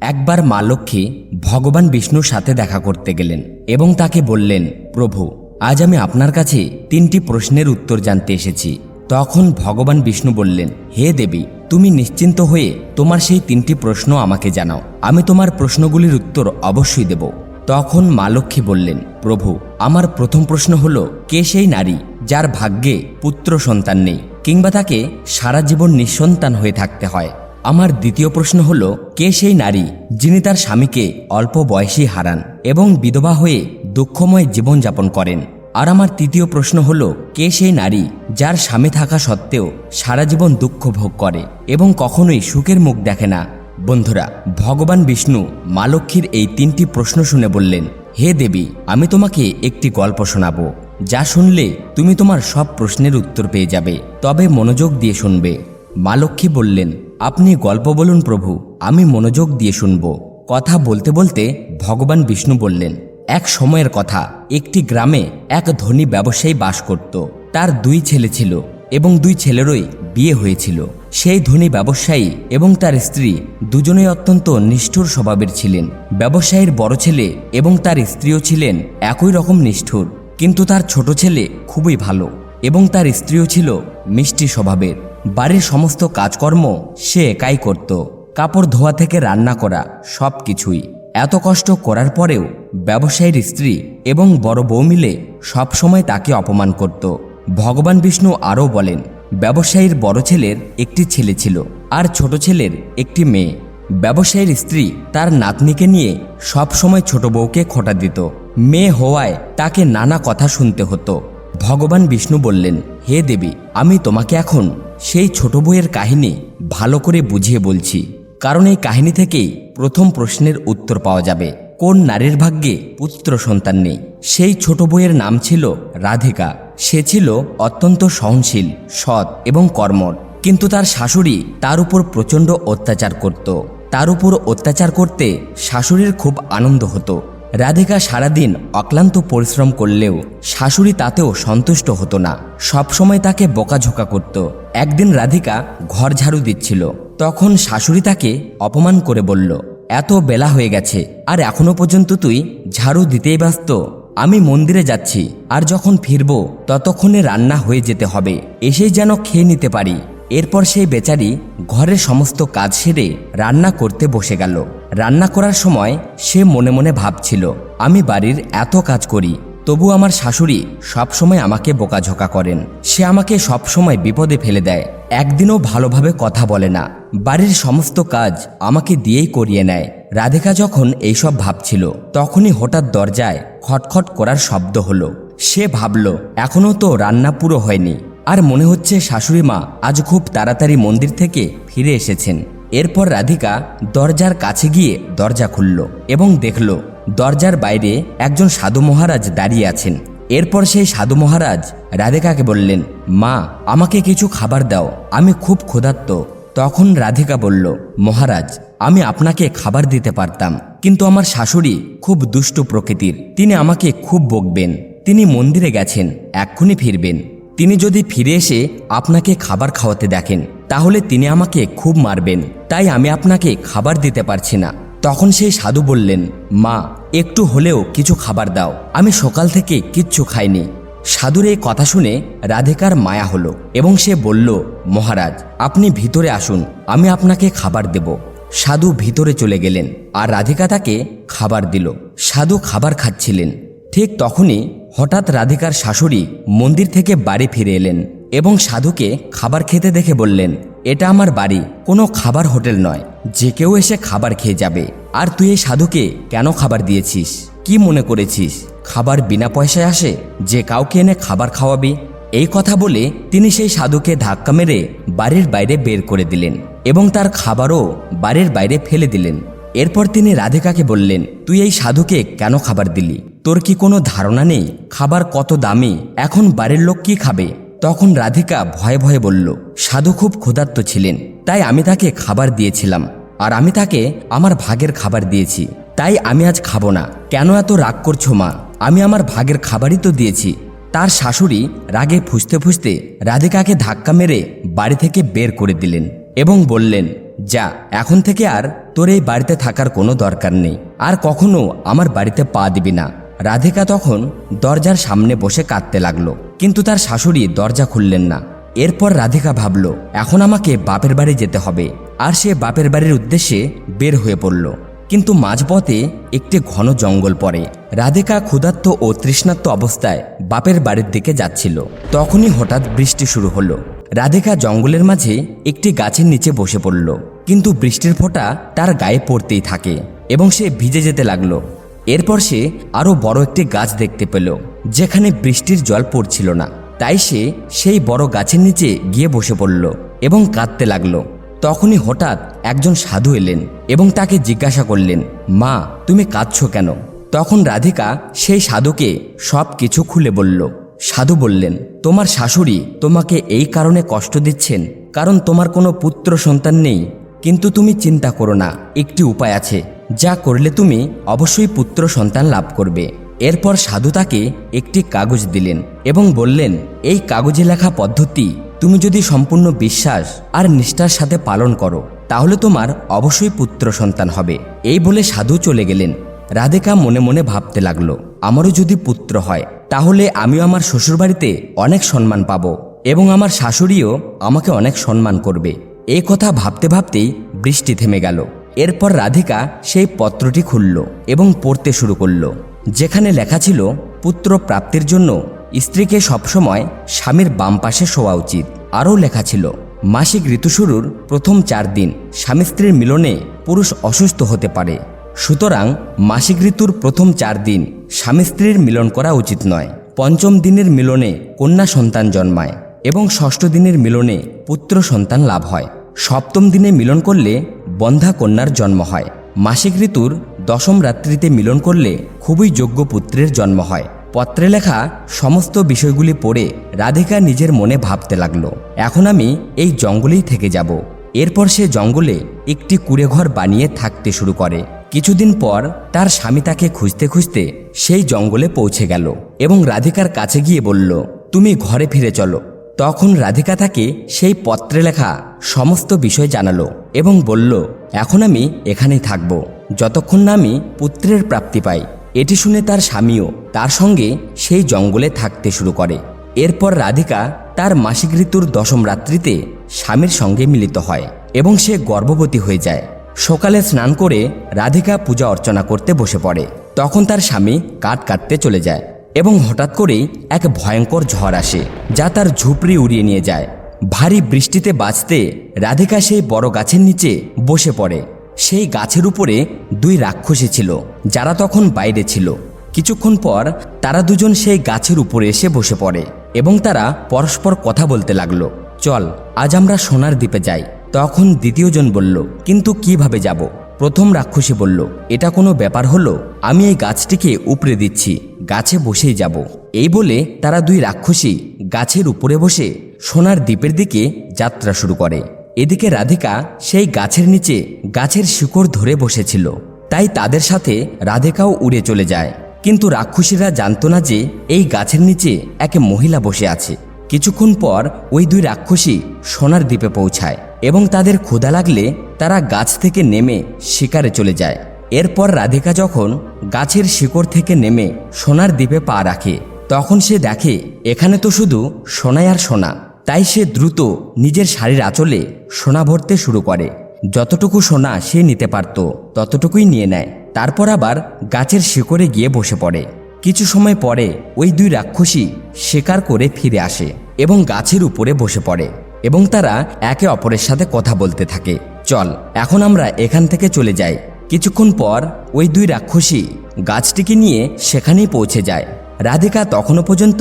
একবার মা লক্ষ্মী ভগবান বিষ্ণুর সাথে দেখা করতে গেলেন এবং তাকে বললেন, প্রভু, আজ আমি আপনার কাছে তিনটি প্রশ্নের উত্তর জানতে এসেছি। তখন ভগবান বিষ্ণু বললেন, হে দেবী, তুমি নিশ্চিন্ত হয়ে তোমার সেই তিনটি প্রশ্ন আমাকে জানাও। আমি তোমার প্রশ্নগুলির উত্তর অবশ্যই দেব। তখন মা লক্ষ্মী বললেন, প্রভু, আমার প্রথম প্রশ্ন হল, কে সেই নারী যার ভাগ্যে পুত্র সন্তান নেই কিংবা তাকে সারা জীবন নিঃসন্তান হয়ে থাকতে হয়? আমার দ্বিতীয় প্রশ্ন হল, কে সেই নারী যিনি তার স্বামীকে অল্প বয়সেই হারান এবং বিধবা হয়ে দুঃখময় জীবনযাপন করেন? আর আমার তৃতীয় প্রশ্ন হল, কে সেই নারী যার স্বামী থাকা সত্ত্বেও সারা জীবন দুঃখ ভোগ করে এবং কখনোই সুখের মুখ দেখে না? বন্ধুরা, ভগবান বিষ্ণু মা লক্ষ্মীর এই তিনটি প্রশ্ন শুনে বললেন, হে দেবী, আমি তোমাকে একটি গল্প শোনাবো, যা শুনলে তুমি তোমার সব প্রশ্নের উত্তর পেয়ে যাবে, তবে মনোযোগ দিয়ে শুনবে। মা লক্ষ্মী বললেন আপনি গল্প বলুন প্রভু, আমি মনোযোগ দিয়ে শুনব। কথা বলতে বলতে ভগবান বিষ্ণু বললেন, এক সময়ের কথা, একটি গ্রামে এক ধনী ব্যবসায়ী বাস করত। তার দুই ছেলে ছিল এবং দুই ছেলেরই বিয়ে হয়েছিল। সেই ধনী ব্যবসায়ী এবং তার স্ত্রী দুজনেই অত্যন্ত নিষ্ঠুর স্বভাবের ছিলেন। ব্যবসায়ীর বড় ছেলে এবং তার স্ত্রীও ছিলেন একই রকম নিষ্ঠুর, কিন্তু তার ছোট ছেলে খুবই ভালো এবং তার স্ত্রীও ছিল মিষ্টি স্বভাবের। বাড়ির সমস্ত কাজকর্ম সে একাই করত। কাপড় ধোয়া থেকে রান্না করা সব কিছুই এত কষ্ট করার পরেও ব্যবসায়ীর স্ত্রী এবং বড় বউ মিলে সবসময় তাকে অপমান করত। ভগবান বিষ্ণু আরও বলেন, ব্যবসায়ীর বড় ছেলের একটি ছেলে ছিল আর ছোট ছেলের একটি মেয়ে। ব্যবসায়ীর স্ত্রী তার নাতনিকে নিয়ে সবসময় ছোট বউকে খোটা দিত। মেয়ে হওয়ায় তাকে নানা কথা শুনতে হতো। ভগবান বিষ্ণু বললেন, হে দেবী, আমি তোমাকে এখন সেই ছোট বইয়ের কাহিনী ভালো করে বুঝিয়ে বলছি। কারণ এই কাহিনী থেকেই প্রথম প্রশ্নের উত্তর পাওয়া যাবে। কোন নারীর ভাগ্যে পুত্র সন্তান নেই? সেই ছোট বইয়ের নাম ছিল রাধিকা। সে ছিল অত্যন্ত সহনশীল, সৎ এবং কর্মঠ কিন্তু তার শাশুড়ি তার উপর প্রচণ্ড অত্যাচার করত। তার উপর অত্যাচার করতে শাশুড়ির খুব আনন্দ হতো। রাধিকা সারাদিন অক্লান্ত পরিশ্রম করলেও শাশুড়ি তাতেও সন্তুষ্ট হতো না। সবসময় তাকে বকাঝোকা করত। একদিন রাধিকা ঘর ঝাড়ু দিচ্ছিল। তখন শাশুড়ি তাকে অপমান করে বলল, এত বেলা হয়ে গেছে, আর এখনও পর্যন্ত তুই ঝাড়ু দিতেই ব্যস্ত। আমি মন্দিরে যাচ্ছি, আর যখন ফিরবো ততক্ষণে রান্না হয়ে যেতে হবে, এসেই যেন খেয়ে নিতে পারি। এরপর সেই বেচারি ঘরের সমস্ত কাজ সেরে রান্না করতে বসে গেল। রান্না করার সময় সে মনে মনে ভাবছিল, আমি বাড়ির এত কাজ করি, তবু আমার শাশুড়ি সবসময় আমাকে বোকাঝোকা করেন। সে আমাকে সবসময় বিপদে ফেলে দেয়, একদিনও ভালোভাবে কথা বলে না। বাড়ির সমস্ত কাজ আমাকে দিয়েই করিয়ে নেয়। রাধিকা যখন এইসব ভাবছিল, তখনই হঠাৎ দরজায় খটখট করার শব্দ হলো। সে ভাবল এখনও তো রান্না পুরো হয়নি। আর মনে হচ্ছে শাশুড়ি মা আজ খুব তাড়াতাড়ি মন্দির থেকে ফিরে এসেছেন। এরপর রাধিকা দরজার কাছে গিয়ে দরজা খুলল এবং দেখল দরজার বাইরে একজন সাধু মহারাজ দাঁড়িয়ে আছেন। এরপর সেই সাধু মহারাজ রাধিকাকে বললেন, মা, আমাকে কিছু খাবার দাও, আমি খুব ক্ষুধার্ত। তখন রাধিকা বলল, মহারাজ, আমি আপনাকে খাবার দিতে পারতাম, কিন্তু আমার শাশুড়ি খুব দুষ্ট প্রকৃতির, তিনি আমাকে খুব বকবেন, তিনি মন্দিরে গেছেন, এক্ষুনি ফিরবেন। তিনি যদি ফিরে এসে আপনাকে খাবার খাওয়াতে দেখেন, তাহলে তিনি আমাকে খুব মারবেন। তাই আমি আপনাকে খাবার দিতে পারছি না। তখন সেই সাধু বললেন, মা, একটু হলেও কিছু খাবার দাও। আমি সকাল থেকে কিচ্ছু খাইনি। সাধুর এই কথা শুনে রাধিকার মায়া হলো এবং সে বলল, মহারাজ, আপনি ভিতরে আসুন, আমি আপনাকে খাবার দেব। সাধু ভিতরে চলে গেলেন আর রাধিকা তাকে খাবার দিল। সাধু খাবার খাচ্ছিলেন। ঠিক তখনই হঠাৎ রাধিকার শাশুড়ি মন্দির থেকে বাড়ি ফিরে এলেন এবং সাধুকে খাবার খেতে দেখে বললেন এটা আমার বাড়ি, কোনো খাবার হোটেল নয়। যে কেউ এসে খাবার খেয়ে যাবে। আর তুই এই সাধুকে কেন খাবার দিয়েছিস? কি মনে করেছিস? খাবার বিনা পয়সায় আসে? যে কাউকে এনে খাবার খাওয়াবি? এই কথা বলে তিনি সেই সাধুকে ধাক্কা মেরে বাড়ির বাইরে বের করে দিলেন এবং তার খাবারও বাড়ির বাইরে ফেলে দিলেন। এরপর তিনি রাধিকাকে বললেন, তুই এই সাধুকে কেন খাবার দিলি? তোর কি কোনো ধারণা নেই? খাবার কত দামি? এখন বাড়ির লোক কি খাবে? তখন রাধিকা ভয়ে ভয়ে বলল, সাধু খুব ক্ষুধার্ত ছিলেন, তাই আমি তাকে খাবার দিয়েছিলাম, আর আমি তাকে আমার ভাগের খাবার দিয়েছি, তাই আমি আজ খাব না। কেন এত রাগ করছ মা? আমি আমার ভাগের খাবারই তো দিয়েছি। তার শাশুড়ি রাগে ফুসতে ফুসতে রাধিকাকে ধাক্কা মেরে বাড়ি থেকে বের করে দিলেন এবং বললেন, যা, এখন থেকে আর তোর এই বাড়িতে থাকার কোনো দরকার নেই, আর কখনো আমার বাড়িতে পা দিবি না। রাধিকা তখন দরজার সামনে বসে কাঁদতে লাগল। কিন্তু তার শাশুড়ি দরজা খুললেন না। এরপর রাধিকা ভাবল, এখন আমাকে বাপের বাড়ি যেতে হবে। আর সে বাপের বাড়ির উদ্দেশ্যে বের হয়ে পড়ল। কিন্তু মাঝপথে একটি ঘন জঙ্গল পড়ে। রাধিকা ক্ষুধার্ত ও তৃষ্ণার্ত অবস্থায় বাপের বাড়ির দিকে যাচ্ছিল। তখনই হঠাৎ বৃষ্টি শুরু হলো। রাধিকা জঙ্গলের মাঝে একটি গাছের নিচে বসে পড়ল। কিন্তু বৃষ্টির ফোঁটা তার গায়ে পড়তেই থাকে এবং সে ভিজে যেতে লাগল। এরপর সে আরও বড় একটি গাছ দেখতে পেল, যেখানে বৃষ্টির জল পড়ছিল না। তাই সে সেই বড় গাছের নিচে গিয়ে বসে পড়ল এবং কাঁদতে লাগল। তখনই হঠাৎ একজন সাধু এলেন এবং তাকে জিজ্ঞাসা করলেন, মা, তুমি কাঁদছ কেন? তখন রাধিকা সেই সাধুকে সব কিছু খুলে বলল। সাধু বললেন, তোমার শাশুড়ি তোমাকে এই কারণে কষ্ট দিচ্ছেন, কারণ তোমার কোনো পুত্র সন্তান নেই। কিন্তু তুমি চিন্তা করো না, একটি উপায় আছে। যা করলে তুমি অবশ্যই পুত্র সন্তান লাভ করবে। এরপর সাধু তাকে একটি কাগজ দিলেন এবং বললেন, এই কাগজে লেখা পদ্ধতি, তুমি যদি সম্পূর্ণ বিশ্বাস আর নিষ্ঠার সাথে পালন করো, তাহলে তোমার অবশ্যই পুত্র সন্তান হবে। এই বলে সাধু চলে গেলেন। রাধিকা মনে মনে ভাবতে লাগল, আমারও যদি পুত্র হয়, তাহলে আমিও আমার শ্বশুরবাড়িতে অনেক সম্মান পাব এবং আমার শাশুড়িও আমাকে অনেক সম্মান করবে। এই কথা ভাবতে ভাবতেই বৃষ্টি থেমে গেল। এরপর রাধিকা সেই পত্রটি খুলল এবং পড়তে শুরু করল, যেখানে লেখা ছিল, পুত্র প্রাপ্তির জন্য স্ত্রীকে সবসময় স্বামীর বাম পাশে শোয়া উচিত। আরও লেখা ছিল, মাসিক ঋতু শুরুর প্রথম চার দিন স্বামী স্ত্রীর মিলনে পুরুষ অসুস্থ হতে পারে। সুতরাং মাসিক ঋতুর প্রথম চার দিন স্বামী স্ত্রীর মিলন করা উচিত নয়। পঞ্চম দিনের মিলনে কন্যা সন্তান জন্মায় এবং ষষ্ঠ দিনের মিলনে পুত্র সন্তান লাভ হয়। সপ্তম দিনে মিলন করলে বন্ধা কন্যার জন্ম হয়। মাসিক ঋতুর দশম রাত্রিতে মিলন করলে খুবই যোগ্য পুত্রের জন্ম হয়। পত্রে লেখা সমস্ত বিষয়গুলি পড়ে রাধিকা নিজের মনে ভাবতে লাগল। এখন আমি এই জঙ্গলেই থেকে যাব। এরপর সে জঙ্গলে একটি কুড়েঘর বানিয়ে থাকতে শুরু করে। কিছুদিন পর তার স্বামী তাকে খুঁজতে খুঁজতে সেই জঙ্গলে পৌঁছে গেল এবং রাধিকার কাছে গিয়ে বলল, তুমি ঘরে ফিরে চলো। তখন রাধিকা তাকে সেই পত্রে লেখা সমস্ত বিষয় জানালো এবং বলল, এখন আমি এখানেই থাকব। যতক্ষণ না আমি পুত্রের প্রাপ্তি পাই। এটি শুনে তার স্বামীও তার সঙ্গে সেই জঙ্গলে থাকতে শুরু করে। এরপর রাধিকা তার মাসিক ঋতুর দশম রাত্রিতে স্বামীর সঙ্গে মিলিত হয় এবং সে গর্ভবতী হয়ে যায়। সকালে স্নান করে রাধিকা পূজা অর্চনা করতে বসে পড়ে। তখন তার স্বামী কাঠ কাটতে চলে যায়। এবং হঠাৎ করেই এক ভয়ঙ্কর ঝড় আসে, যা তার ঝুপড়ি উড়িয়ে নিয়ে যায়। ভারী বৃষ্টিতে বাঁচতে রাধিকা সেই বড় গাছের নিচে বসে পড়ে। সেই গাছের উপরে দুই রাক্ষসী ছিল, যারা তখন বাইরে ছিল। কিছুক্ষণ পর তারা দুজন সেই গাছের উপরে এসে বসে পড়ে এবং তারা পরস্পর কথা বলতে লাগল। চল, আজ আমরা সোনার দ্বীপে যাই। তখন দ্বিতীয়জন বলল, কিন্তু কীভাবে যাব? প্রথম রাক্ষসী বলল, এটা কোনো ব্যাপার হলো? আমি এই গাছটিকে উপড়ে দিচ্ছি, গাছে বসেই যাব। এই বলে তারা দুই রাক্ষসী গাছের উপরে বসে সোনার দ্বীপের দিকে যাত্রা শুরু করে। এদিকে রাধিকা সেই গাছের নিচে গাছের শিকড় ধরে বসেছিল। তাই তাদের সাথে রাধিকাও উড়ে চলে যায়। কিন্তু রাক্ষসীরা জানতো না যে এই গাছের নিচে এক মহিলা বসে আছে। কিছুক্ষণ পর ওই দুই রাক্ষসী সোনার দ্বীপে পৌঁছায়। এবং তাদের ক্ষুধা লাগলে তারা গাছ থেকে নেমে শিকারে চলে যায়। এরপর রাধিকা যখন গাছের শিকড় থেকে নেমে সোনার দ্বীপে পা রাখে, তখন সে দেখে, এখানে তো শুধু সোনাই আর সোনা। তাই সে দ্রুত নিজের শাড়ির আঁচলে সোনা ভরতে শুরু করে। যতটুকু সোনা সে নিতে পারত, ততটুকুই নিয়ে নেয়। তারপর আবার গাছের শিকড়ে গিয়ে বসে পড়ে। কিছু সময় পরে ওই দুই রাক্ষসী শিকার করে ফিরে আসে এবং গাছের উপরে বসে পড়ে। এবং তারা একে অপরের সাথে কথা বলতে থাকে। চল, এখন আমরা এখান থেকে চলে যাই। কিছুক্ষণ পর ওই দুই রাক্ষসী গাছটিকে নিয়ে সেখানেই পৌঁছে যায়। রাধিকা তখনও পর্যন্ত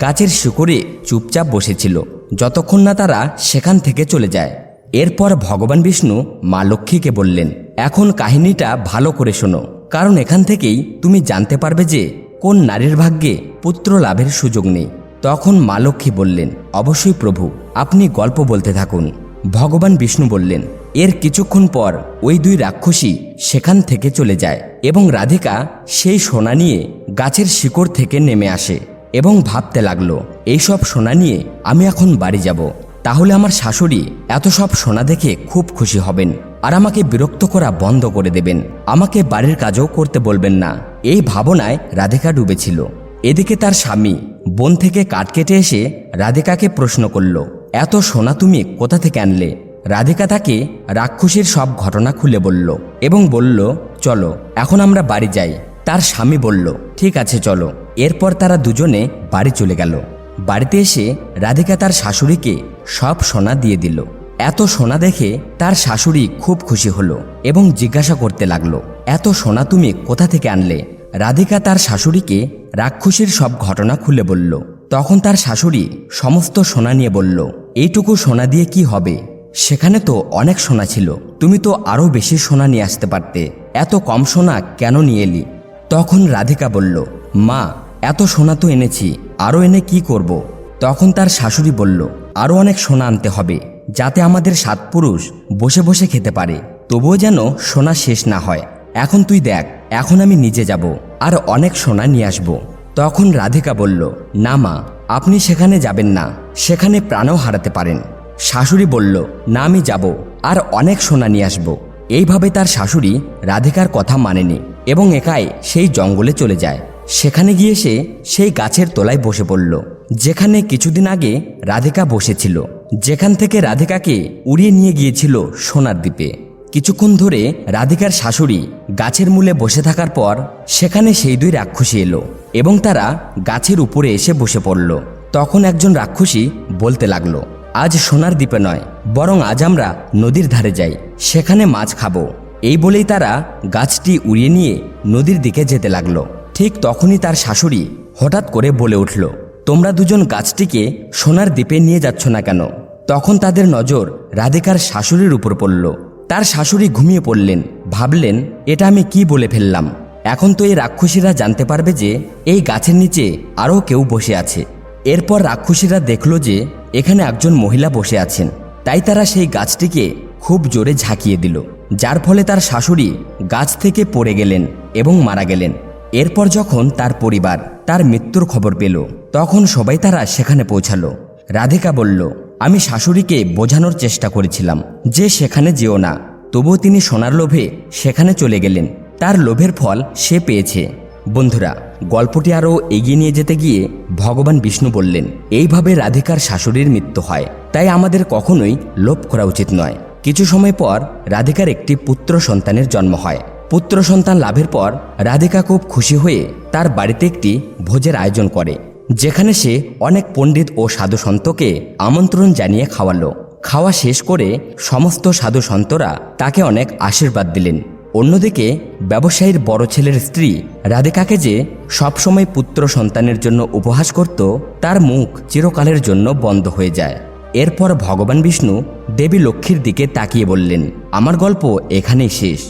গাছের শিকড়ে চুপচাপ বসেছিল। যতক্ষণ না তারা সেখান থেকে চলে যায়। এরপর ভগবান বিষ্ণু মা লক্ষ্মীকে বললেন, এখন কাহিনীটা ভালো করে শোনো। কারণ এখান থেকেই তুমি জানতে পারবে যে কোন নারীর ভাগ্যে পুত্র লাভের সুযোগ নেই। তখন মা লক্ষ্মী বললেন, অবশ্যই প্রভু, আপনি গল্প বলতে থাকুন। ভগবান বিষ্ণু বললেন, এর কিছুক্ষণ পর ওই দুই রাক্ষসী সেখান থেকে চলে যায় এবং রাধিকা সেই সোনা নিয়ে গাছের শিকড় থেকে নেমে আসে এবং ভাবতে লাগল, এইসব সোনা নিয়ে আমি এখন বাড়ি যাব, তাহলে আমার শাশুড়ি এত সব সোনা দেখে খুব খুশি হবেন আর আমাকে বিরক্ত করা বন্ধ করে দেবেন। আমাকে বাড়ির কাজও করতে বলবেন না। এই ভাবনায় রাধিকা ডুবেছিল। এদিকে তার স্বামী বন থেকে কাঠ কেটে এসে রাধিকাকে প্রশ্ন করল, এত সোনা তুমি কোথা থেকে আনলে? রাধিকা তাকে রাক্ষসীর সব ঘটনা খুলে বলল এবং বলল, চলো, এখন আমরা বাড়ি যাই। তার স্বামী বলল, ঠিক আছে, চলো। এরপর তারা দুজনে বাড়ি চলে গেল। বাড়িতে এসে রাধিকা তার শাশুড়িকে সব সোনা দিয়ে দিল। এত সোনা দেখে তার শাশুড়ি খুব খুশি হলো এবং জিজ্ঞাসা করতে লাগল, এত সোনা তুমি কোথা থেকে আনলে? রাধিকা তার শাশুড়িকে রাক্ষসীর সব ঘটনা খুলে বলল। তখন তার শাশুড়ি সমস্ত সোনা নিয়ে বলল, এইটুকু সোনা দিয়ে কি হবে? সেখানে তো অনেক সোনা ছিল। তুমি তো আরও বেশি সোনা নিয়ে আসতে পারতে। এত কম সোনা কেন নিয়ে এলি? তখন রাধিকা বলল, মা, এত সোনা তো এনেছি। আরও এনে কি করব। তখন তার শাশুড়ি বলল, আরও অনেক সোনা আনতে হবে, যাতে আমাদের সাত পুরুষ বসে বসে খেতে পারে। তবুও যেন সোনা শেষ না হয়। এখন তুই দেখ, এখন আমি নিজে যাব, আর অনেক সোনা নিয়ে আসব। তখন রাধিকা বলল, না মা, আপনি সেখানে যাবেন না, সেখানে প্রাণও হারাতে পারেন। শাশুড়ি বলল, না, আমি যাব, আর অনেক সোনা নিয়ে আসব। এইভাবে তার শাশুড়ি রাধিকার কথা মানেনি, এবং একাই সেই জঙ্গলে চলে যায়। সেখানে গিয়ে সে সেই গাছের তলায় বসে পড়ল, যেখানে কিছুদিন আগে রাধিকা বসেছিল, যেখান থেকে রাধিকাকে উড়িয়ে নিয়ে গিয়েছিল সোনার দ্বীপে। কিছুক্ষণ ধরে রাধিকার শাশুড়ি গাছের মূলে বসে থাকার পর সেখানে সেই দুই রাক্ষসী এলো এবং তারা গাছের উপরে এসে বসে পড়ল। তখন একজন রাক্ষসী বলতে লাগল, আজ সোনার দ্বীপে নয়, বরং আজ আমরা নদীর ধারে যাই, সেখানে মাছ খাব। এই বলেই তারা গাছটি উড়িয়ে নিয়ে নদীর দিকে যেতে লাগল। ঠিক তখনই তার শাশুড়ি হঠাৎ করে বলে উঠল, তোমরা দুজন গাছটিকে সোনার দ্বীপে নিয়ে যাচ্ছ না কেন? তখন তাদের নজর রাধিকার শাশুড়ির উপর পড়ল। তার শাশুড়ি ঘুমিয়ে পড়লেন। ভাবলেন, এটা আমি কি বলে ফেললাম? এখন তো এই রাক্ষসীরা জানতে পারবে যে, এই গাছের নিচে আরও কেউ বসে আছে। এরপর রাক্ষসীরা দেখল যে, এখানে একজন মহিলা বসে আছেন। তাই তারা সেই গাছটিকে খুব জোরে ঝাঁকিয়ে দিল, যার ফলে তার শাশুড়ি গাছ থেকে পড়ে গেলেন এবং মারা গেলেন। এরপর যখন তার পরিবার তার মৃত্যুর খবর পেল, তখন সবাই তারা সেখানে পৌঁছালো। রাধিকা বলল আমি শাশুড়িকে বোঝানোর চেষ্টা করেছিলাম যে সেখানে যেও না। তবুও তিনি সোনার লোভে সেখানে চলে গেলেন। তার লোভের ফল সে পেয়েছে। বন্ধুরা, গল্পটি আরও এগিয়ে নিয়ে যেতে গিয়ে ভগবান বিষ্ণু বললেন, এইভাবে রাধিকার শাশুড়ির মৃত্যু হয়। তাই আমাদের কখনোই লোভ করা উচিত নয়। কিছু সময় পর রাধিকার একটি পুত্র সন্তানের জন্ম হয়। পুত্র সন্তান লাভের পর রাধিকা খুব খুশি হয়ে তার বাড়িতে একটি ভোজের আয়োজন করে। যেখানে সে অনেক পণ্ডিত ও সাধু সন্তকে আমন্ত্রণ জানিয়ে খাওয়ালো। খাওয়া শেষ করে সমস্ত সাধু সন্তরা তাকে অনেক আশীর্বাদ দিলেন। অন্যদিকে ব্যবসায়ীর বড় ছেলের স্ত্রী রাধিকাকে যে সবসময় পুত্র সন্তানের জন্য উপহাস করত, তার মুখ চিরকালের জন্য বন্ধ হয়ে যায়। এরপর ভগবান বিষ্ণু দেবী লক্ষ্মীর দিকে তাকিয়ে বললেন, আমার গল্প এখানেই শেষ।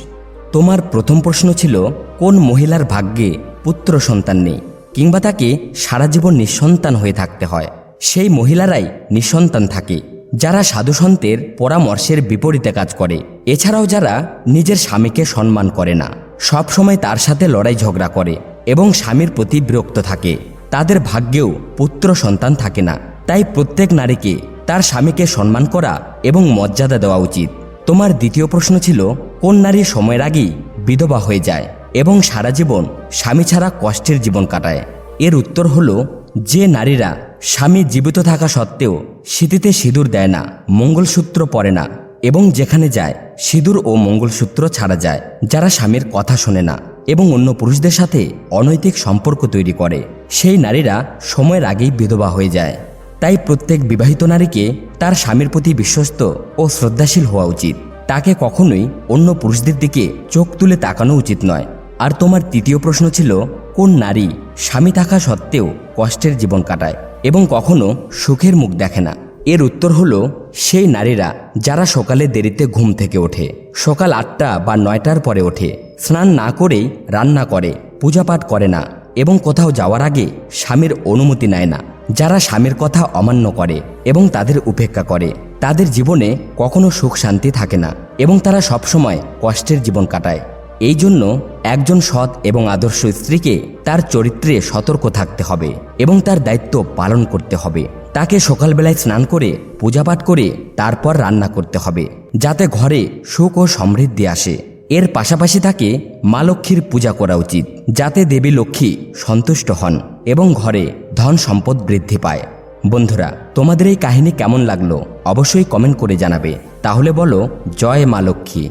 তোমার প্রথম প্রশ্ন ছিল, কোন মহিলার ভাগ্যে পুত্র সন্তান নেই? কিংবা তাকে সারা জীবন নিঃসন্তান হয়ে থাকতে হয়। সেই মহিলারাই নিঃসন্তান থাকে, যারা সাধুসন্তের পরামর্শের বিপরীতে কাজ করে। এছাড়াও যারা নিজের স্বামীকে সম্মান করে না সব সময় তার সাথে লড়াই ঝগড়া করে এবং স্বামীর প্রতি বিরক্ত থাকে। তাদের ভাগ্যেও পুত্র সন্তান থাকে না, তাই প্রত্যেক নারীকে তার স্বামীকে সম্মান করা এবং মর্যাদা দেওয়া উচিত। তোমার দ্বিতীয় প্রশ্ন ছিল, কোন নারী সময়ের আগেই বিধবা হয়ে যায়? এবং সারা জীবন স্বামী ছাড়া কষ্টের জীবন কাটায়। এর উত্তর হলো, যে নারীরা স্বামী জীবিত থাকা সত্ত্বেও স্মৃতিতে সিঁদুর দেয় না, মঙ্গলসূত্র পরে না, এবং যেখানে যায়, সিঁদুর ও মঙ্গলসূত্র ছাড়া যায়, যারা স্বামীর কথা শোনে না, এবং অন্য পুরুষদের সাথে অনৈতিক সম্পর্ক তৈরি করে। সেই নারীরা সময়ের আগেই বিধবা হয়ে যায়। তাই প্রত্যেক বিবাহিত নারীকে তার স্বামীর প্রতি বিশ্বস্ত ও শ্রদ্ধাশীল হওয়া উচিত। তাকে কখনোই অন্য পুরুষদের দিকে চোখ তুলে তাকানো উচিত নয়। আর তোমার তৃতীয় প্রশ্ন ছিল, কোন নারী স্বামী থাকা সত্ত্বেও কষ্টের জীবন কাটায় এবং কখনো সুখের মুখ দেখে না? এর উত্তর হলো, সেই নারীরা যারা সকালে দেরিতে ঘুম থেকে ওঠে, সকাল আটটা বা নয়টার পরে ওঠে, স্নান না করেই রান্না করে, পূজাপাঠ করে না এবং কোথাও যাওয়ার আগে স্বামীর অনুমতি নেয় না। যারা স্বামীর কথা অমান্য করে এবং তাদের উপেক্ষা করে, তাদের জীবনে কখনো সুখ শান্তি থাকে না এবং তারা সবসময় কষ্টের জীবন কাটায়। এই জন্য একজন সৎ এবং আদর্শ স্ত্রীকে তার চরিত্রে সতর্ক থাকতে হবে এবং তার দায়িত্ব পালন করতে হবে। তাকে সকালবেলায় স্নান করে, পূজাপাঠ করে, তারপর রান্না করতে হবে, যাতে ঘরে সুখ ও সমৃদ্ধি আসে। এর পাশাপাশি তাকে মা লক্ষ্মীর পূজা করা উচিত, যাতে দেবী লক্ষ্মী সন্তুষ্ট হন এবং ঘরে ধন সম্পদ বৃদ্ধি পায়। বন্ধুরা, তোমাদের এই কাহিনী কেমন লাগল? অবশ্যই কমেন্ট করে জানাবে। তাহলে বলো, জয় মা লক্ষ্মী।